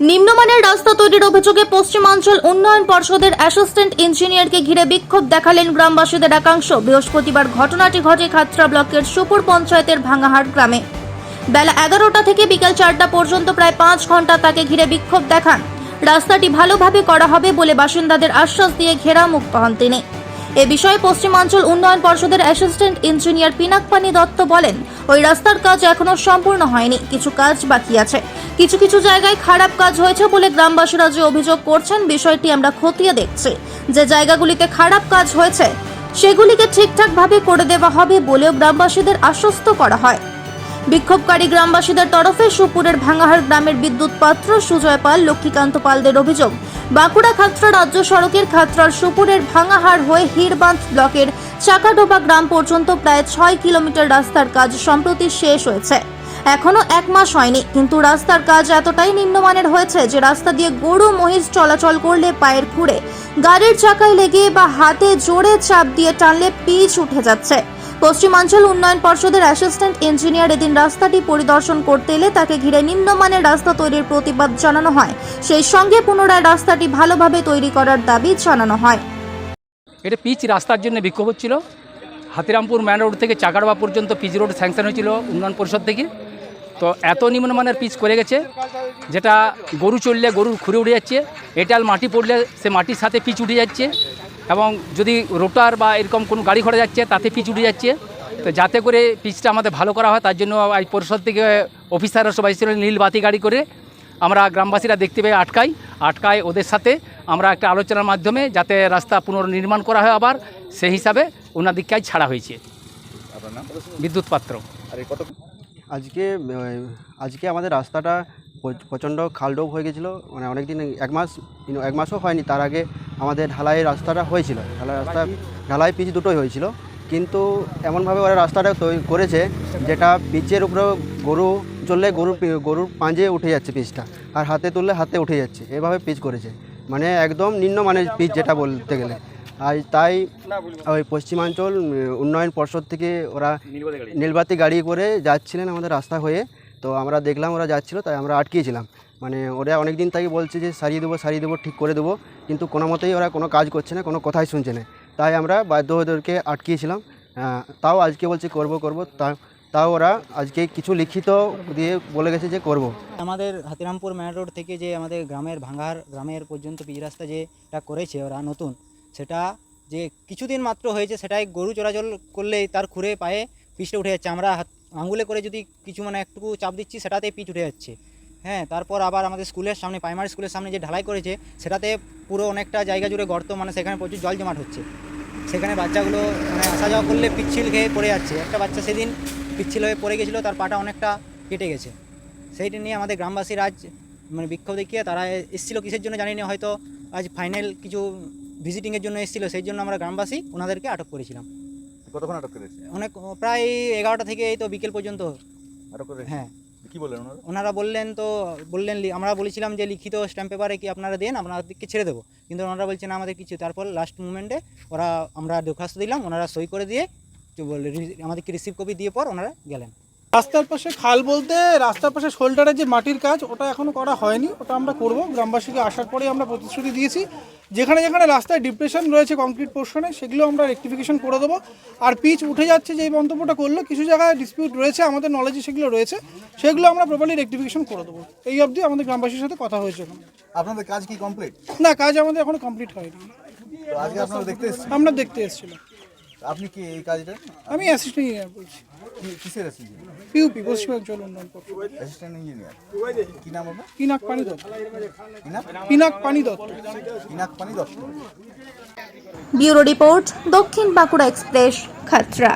নিম্নমানের রাস্তা তৈরির অভিযোগে পশ্চিমাঞ্চল উন্নয়ন পর্ষদের অ্যাসিস্ট্যান্ট ইঞ্জিনিয়ারকে ঘিরে বিক্ষোভ দেখালেন গ্রামবাসীদের একাংশ। বৃহস্পতিবার ঘটনাটি ঘটে খাতড়া ব্লকের সুপুর পঞ্চায়েতের ভাঙাহাট গ্রামে। বেলা এগারোটা থেকে বিকেল চারটা পর্যন্ত প্রায় পাঁচ ঘণ্টা তাকে ঘিরে বিক্ষোভ দেখান। রাস্তাটি ভালোভাবে করা হবে বলে বাসিন্দাদের আশ্বাস দিয়ে ঘেরা মুক্ত হন তিনি। এ বিষয়ে পশ্চিমাঞ্চল উন্নয়ন পর্ষদের অ্যাসিস্ট্যান্ট ইঞ্জিনিয়ার পিনাকপানি দত্ত বলেন, ওই রাস্তার কাজ এখনও সম্পূর্ণ হয়নি, কিছু কাজ বাকি আছে। কিছু কিছু জায়গায় খারাপ কাজ হয়েছে বলে গ্রামবাসীরা যে অভিযোগ করছেন, বিষয়টি আমরা খতিয়ে দেখছি। যে জায়গাগুলিতে খারাপ কাজ হয়েছে, সেগুলিকে ঠিকঠাকভাবে করে দেওয়া হবে বলেও গ্রামবাসীদের আশ্বস্ত করা হয়। বিক্ষোভকারী গ্রামবাসীদের তরফে সুপুরের ভাঙাহার গ্রামের বিদ্যুৎ পাত্র সুজয় পাল, লক্ষ্মীকান্ত পালদের অভিযোগ। বাঁকুড়া খাতড়া রাজ্য সড়কের খাতড়ার সুপুরের ভাঙাহার হয়ে হিরবাঁধ ব্লকের চাকাডোবা গ্রাম পর্যন্ত প্রায় ছয় কিলোমিটার রাস্তার কাজ সম্প্রতি শেষ হয়েছে। এখনও এক মাস হয়নি, কিন্তু রাস্তার কাজ এতটাই নিম্নমানের হয়েছে যে রাস্তা দিয়ে গরু মহিষ চলাচল করলে পায়ের খুঁড়ে গাড়ির চাকায় লেগে বা হাতে জোরে চাপ দিয়ে টানলে পিচ উঠে যাচ্ছে। পশ্চিমাঞ্চল উন্নয়ন পর্ষদের অ্যাসিস্ট্যান্ট ইঞ্জিনিয়ার এদিন রাস্তাটি পরিদর্শন করতে এলে তাকে ঘিরে নিম্নমানের রাস্তা তৈরির প্রতিবাদ জানানো হয়। সেই সঙ্গে পুনরায় রাস্তাটি ভালোভাবে তৈরি করার দাবি জানানো হয়। এটা পিচ রাস্তার জন্য বিক্ষোভ হচ্ছিল। হাতিরামপুর ম্যান রোড থেকে চাকারবা পর্যন্ত পিচ রোড স্যাংশন হয়েছিল উন্নয়ন পরিষদ থেকে। তো এত নিম্নমানের পিচ করে গেছে যেটা গরু চললে গরুর খুঁড়ে উঠে যাচ্ছে এটাল মাটি পড়লে সে মাটির সাথে পিচ উঠে যাচ্ছে এবং যদি রোটার বা এরকম কোনো গাড়ি ঘোড়া যাচ্ছে তাতে পিচ উঠে যাচ্ছে তো যাতে করে পিচটা আমাদের ভালো করা হয় তার জন্য এই পরিষদ থেকে অফিসাররা সবাই ছিল নীল বাতি গাড়ি করে। আমরা গ্রামবাসীরা দেখতে পেয়ে আটকাই আটকায় ওদের সাথে আমরা একটা আলোচনার মাধ্যমে যাতে রাস্তা পুনর্নির্মাণ করা হয় আবার সেই হিসাবে ওনাদিককে আজ ছাড়া হয়েছে। বিদ্যুৎ পাত্র। আর কত আজকে আজকে আমাদের রাস্তাটা প্র- প্রচণ্ড খালডোব হয়ে গেছিল। মানে অনেক দিন এক মাস এক মাসও হয়নি, তার আগে আমাদের ঢালাই রাস্তাটা হয়েছিল। ঢালাই রাস্তা, ঢালাই পিচ দুটোই হয়েছিল। কিন্তু এমনভাবে ওরা রাস্তাটা তৈরি করেছে যেটা পিচের উপরে গরু চললে গরু গরুর পাঁজে উঠে যাচ্ছে পিচটা, আর হাতে তুললে হাতে উঠে যাচ্ছে। এভাবে পিচ করেছে। মানে একদম নিম্নমানের পিচ যেটা বলতে গেলে। আর তাই ওই পশ্চিমাঞ্চল উন্নয়ন পর্ষদ থেকে ওরা নীলবাতি গাড়ি। করে যাচ্ছিলেন আমাদের রাস্তা হয়ে। তো আমরা দেখলাম ওরা যাচ্ছিল তাই আমরা আটকিয়েছিলাম। মানে ওরা অনেক দিন থেকে বলছে যে সারিয়ে দেবো সারিয়ে দেবো ঠিক করে দেবো। কিন্তু কোনো মতেই ওরা কোনো কাজ করছে না কোনো কথাই শুনছে না। তাই আমরা বাধ্য হয়ে ওদেরকে আটকিয়েছিলাম। তাও আজকে বলছে করব করব। তা তাও ওরা আজকে কিছু লিখিত দিয়ে বলে গেছে যে করব। আমাদের হাতিরামপুর মেন রোড থেকে যে আমাদের গ্রামের ভাঙ্গার গ্রামের পর্যন্ত পিচ রাস্তা যেটা করেছে ওরা নতুন সেটা যে কিছুদিন মাত্র হয়েছে সেটাই গরু চলাচল করলেই তার খুঁড়ে পায়ে পিচটা উঠে যাচ্ছে। আমরা হাত আঙুলে করে যদি কিছু মানে একটু চাপ দিচ্ছি, সেটাতেই পিচ উঠে যাচ্ছে। হ্যাঁ তারপর আবার আমাদের স্কুলের সামনে প্রাইমারি স্কুলের সামনে যে ঢালাই করেছে, সেটাতে পুরো অনেকটা জায়গা জুড়ে গর্ত মানে সেখানে প্রচুর জল জমাট হচ্ছে। সেখানে বাচ্চাগুলো মানে আসা যাওয়া করলে পিচ্ছিল খেয়ে পড়ে যাচ্ছে। একটা বাচ্চা সেদিন পিচ্ছিল হয়ে পড়ে গেছিল, তার পাটা অনেকটা কেটে গেছে। সেইটা নিয়ে আমাদের গ্রামবাসীরা আজ মানে বিক্ষোভ দেখিয়ে তারা এসেছিল কিসের জন্য জানি না হয়তো আজ ফাইনাল কিছু ভিজিটিংয়ের জন্য এসেছিল সেই জন্য আমরা গ্রামবাসী ওনাদেরকে আটক করেছিলাম। কতক্ষণ আটক করেছে অনেক প্রায় এগারোটা থেকে এই তো বিকেল পর্যন্ত। আটক করে হ্যাঁ। কি বললেন ওনারা? ওনারা বললেন তো বললেন আমরা বলেছিলাম যে লিখিত স্ট্যাম্প পেপারে কি আপনারা দেন আপনাদেরকে ছেড়ে দেবো। কিন্তু ওনারা বলছেন আমাদের কিছু তারপর লাস্ট মুমেন্টে ওরা আমরা দরখাস্ত দিলাম ওনারা সই করে দিয়ে আমাদেরকে রিসিভ কপি দিয়ে পর ওনারা গেলেন। রাস্তার পাশে খাল বলতে রাস্তার পাশে শোল্ডারের যে মাটির কাজ ওটা এখনও করা হয়নি। ওটা আমরা করব। গ্রামবাসীকে আসার পরে আমরা প্রতিশ্রুতি দিয়েছি। যেখানে যেখানে রাস্তায় ডিপ্রেশন রয়েছে কংক্রিট পোর্শনে সেগুলো আমরা রেক্টিফিকেশন করে দেবো। আর পিচ উঠে যাচ্ছে যে মন্তব্যটা করল কিছু জায়গায় ডিসপিউট রয়েছে আমাদের নলেজে সেগুলো রয়েছে। সেগুলো আমরা প্রপারলি রেক্টিফিকেশন করে দেবো। এই অবধি আমাদের গ্রামবাসীর সাথে কথা হয়েছে এখন। আপনাদের কাজ কি কমপ্লিট না কাজ আমাদের এখনও কমপ্লিট হয়নি। আজকে আপনারা দেখতে এসেছেন আমরা দেখতে এসেছিলাম। আপনি কি এই কাজটা? আমি অ্যাসিস্ট্যান্ট বলছি। কিসের আছেন পিউপি পশ্চিমাঞ্চল উন্নয়ন পর্ষদ অ্যাসিস্ট্যান্ট ইঞ্জিনিয়ার কি নাম আপনার পিনাক পানি দত্ত। পিনাক পানি দত্ত। পিনাক পানি দত্ত। ব্যুরো রিপোর্ট দক্ষিণ বাঁকুড়া এক্সপ্রেস খাতড়া